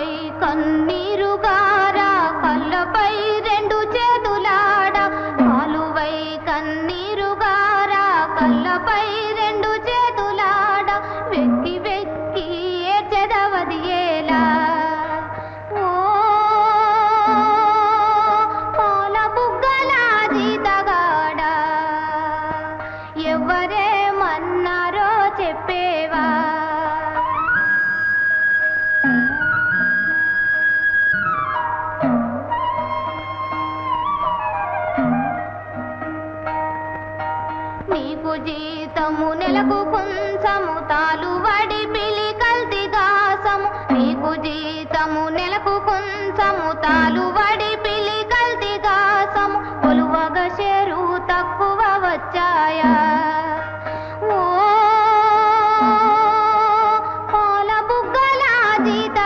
కళ్ళపై కన్నీరుగారా కళ్ళపై రెండు చేతులాడ కాలువై కన్నీరుగారా కళ్ళపై రెండు చేతులాడ వెక్కి వెక్కి ఏడ్చెదవది ఎలా ఓ పాల బుగ్గల జీతగాడా ఎవరేమన్నారో నీకు జీతము నెలకు కొంచము తాలు వడి పిలి కల్తి దాసము. నీకు జీతము నెలకు కొంచము తాలు వడి పిలి కల్తి దాసము. కొలువగ చెరువు తక్కువ వచ్చాయా? ఓ పాల బుగ్గల జీత